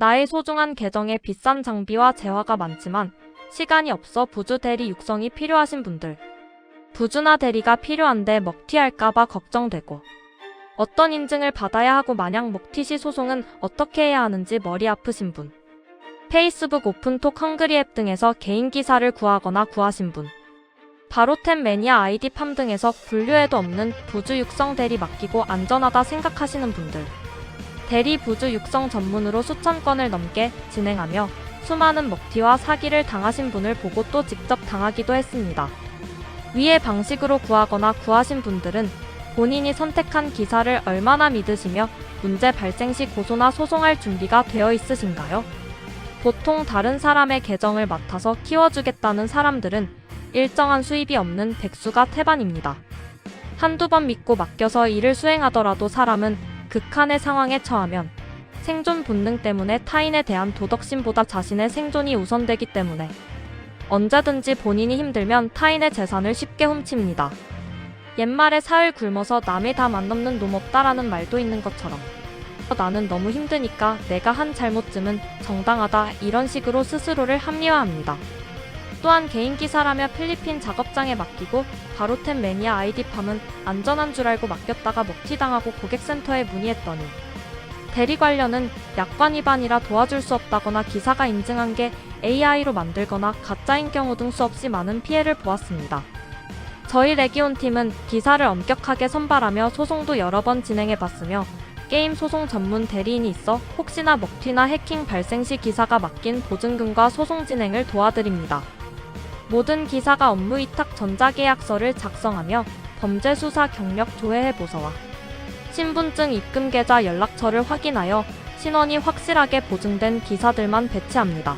나의 소중한 계정에 비싼 장비와 재화가 많지만 시간이 없어 부주 대리 육성이 필요하신 분들. 부주나 대리가 필요한데 먹튀할까봐 걱정되고. 어떤 인증을 받아야 하고 만약 먹튀 시 소송은 어떻게 해야 하는지 머리 아프신 분. 페이스북 오픈톡 헝그리 앱 등에서 개인 기사를 구하거나 구하신 분. 바로템 매니아 아이디 팜 등에서 분류에도 없는 부주 육성 대리 맡기고 안전하다 생각하시는 분들. 대리 부주 육성 전문으로 수천 건을 넘게 진행하며 수많은 먹튀와 사기를 당하신 분을 보고 또 직접 당하기도 했습니다. 위의 방식으로 구하거나 구하신 분들은 본인이 선택한 기사를 얼마나 믿으시며 문제 발생 시 고소나 소송할 준비가 되어 있으신가요? 보통 다른 사람의 계정을 맡아서 키워주겠다는 사람들은 일정한 수입이 없는 백수가 태반입니다. 한두 번 믿고 맡겨서 일을 수행하더라도 사람은 극한의 상황에 처하면 생존 본능 때문에 타인에 대한 도덕심보다 자신의 생존이 우선되기 때문에 언제든지 본인이 힘들면 타인의 재산을 쉽게 훔칩니다. 옛말에 사흘 굶어서 남의 다안 넘는 놈 없다라는 말도 있는 것처럼 나는 너무 힘드니까 내가 한 잘못쯤은 정당하다 이런 식으로 스스로를 합리화합니다. 또한 개인 기사라며 필리핀 작업장에 맡기고 바로템 매니아 아이디 팜은 안전한 줄 알고 맡겼다가 먹튀당하고 고객센터에 문의했더니 대리 관련은 약관 위반이라 도와줄 수 없다거나 기사가 인증한 게 AI로 만들거나 가짜인 경우 등 수없이 많은 피해를 보았습니다. 저희 레기온 팀은 기사를 엄격하게 선발하며 소송도 여러 번 진행해 봤으며 게임 소송 전문 대리인이 있어 혹시나 먹튀나 해킹 발생 시 기사가 맡긴 보증금과 소송 진행을 도와드립니다. 모든 기사가 업무 위탁 전자계약서를 작성하며 범죄 수사 경력 조회 보서와 신분증 입금 계좌 연락처를 확인하여 신원이 확실하게 보증된 기사들만 배치합니다.